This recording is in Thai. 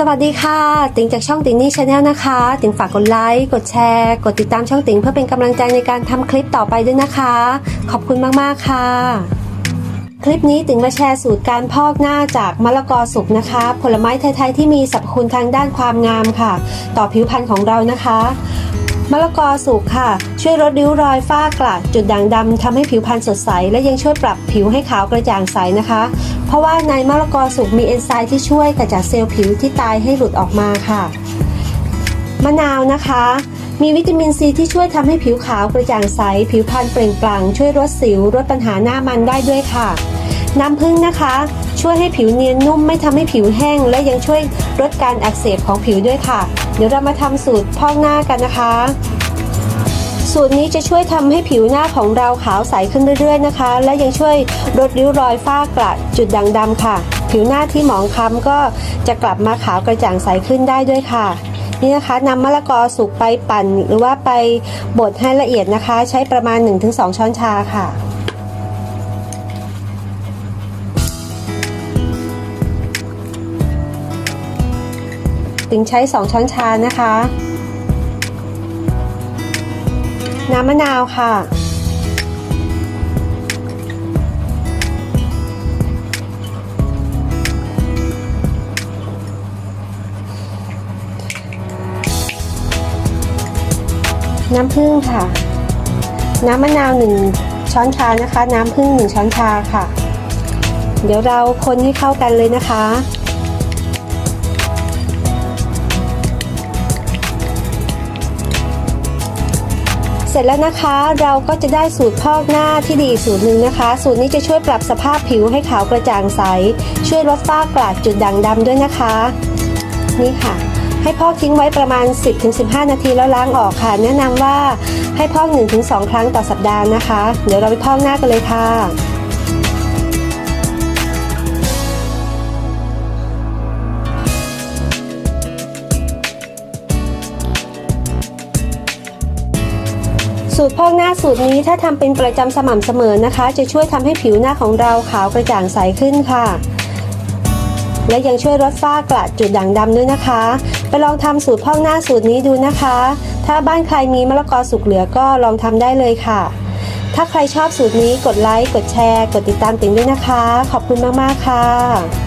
สวัสดีค่ะ ติ๋งจากช่องติ๋งนี่ชาแนลนะคะ ติ๋งฝากกดไลค์ กดแชร์ กดติดตามช่องติ๋งเพื่อเป็นกำลังใจในการทำคลิปต่อไปด้วยนะคะ ขอบคุณมากๆค่ะ คลิปนี้ติ๋งมาแชร์สูตรการพอกหน้าจากมะละกอสุกนะคะ ผลไม้ไทยๆที่มีสรรพคุณทางด้านความงามค่ะ ต่อผิวพรรณของเรานะคะมะละกอสุกค่ะ ช่วยลดริ้วรอยฝ้ากระจุดด่างดำทำให้ผิวพรรณสดใส และยังช่วยปรับผิวให้ขาวกระจ่างใสนะคะ เพราะว่าในมะละกอสุกมีเอนไซม์ที่ช่วยกระจัดเซลล์ผิวที่ตายให้หลุดออกมาค่ะ มะนาวนะคะ มีวิตามินซีที่ช่วยทำให้ผิวขาวกระจ่างใส ผิวพรรณเปล่งปลั่งช่วยลดสิวลดปัญหาหน้ามันได้ด้วยค่ะ น้ำผึ้งนะคะ ช่วยให้ผิวเนียนนุ่มไม่ทำให้ผิวแห้ง และยังช่วยลดการอักเสบของผิวด้วยค่ะ เดี๋ยวเรามาทำสูตรพอกหน้ากันนะคะ สูตรนี้จะช่วยทำให้ผิวหน้าของเราขาวใสขึ้นเรื่อยๆนะคะ และยังช่วยลดริ้วรอยฝ้ากระจุดด่างดำค่ะ ผิวหน้าที่หมองคล้ำก็จะกลับมาขาวกระจ่างใสขึ้นได้ด้วยค่ะนี่นะคะนำมะละกอสุกไปปั่น หรือว่าไปบดให้ละเอียดนะคะ ใช้ประมาณ 1-2 ช้อนชาค่ะติงใช้ 2 ช้อนชานะคะ น้ำมะนาวค่ะ น้ำผึ้งค่ะ น้ำมะนาวหนึ่งช้อนชานะคะ น้ำผึ้งหนึ่งช้อนชาค่ะ เดี๋ยวเราคนให้เข้ากันเลยนะคะ สร็จแล้วนะคะ เราก็จะได้สูตรพอกหน้าที่ดีสูตรหนึ่งนะคะ สูตรนี้จะช่วยปรับสภาพผิวให้ขาวกระจ่างใส ช่วยลดฝ้ากระจุดด่างดำด้วยนะคะ นี่ค่ะ ให้พอกทิ้งไว้ประมาณ 10-15 นาทีแล้วล้างออกค่ะ แนะนำว่าให้พอก 1-2 ครั้งต่อสัปดาห์นะคะ เดี๋ยวเราไปพอกหน้ากันเลยค่ะ สูตรพอกหน้าสูตรนี้ถ้าทำเป็นประจำสม่ำเสมอนะคะ จะช่วยทำให้ผิวหน้าของเราขาวกระจ่างใสขึ้นค่ะ และยังช่วยลดฝ้ากระจุดด่างดำด้วยนะคะ ไปลองทำสูตรพอกหน้าสูตรนี้ดูนะคะ ถ้าบ้านใครมีมะละกอสุกเหลือก็ลองทำได้เลยค่ะ ถ้าใครชอบสูตรนี้กดไลค์กดแชร์ กดติดตามติ๋งด้วยนะคะ ขอบคุณมากๆค่ะ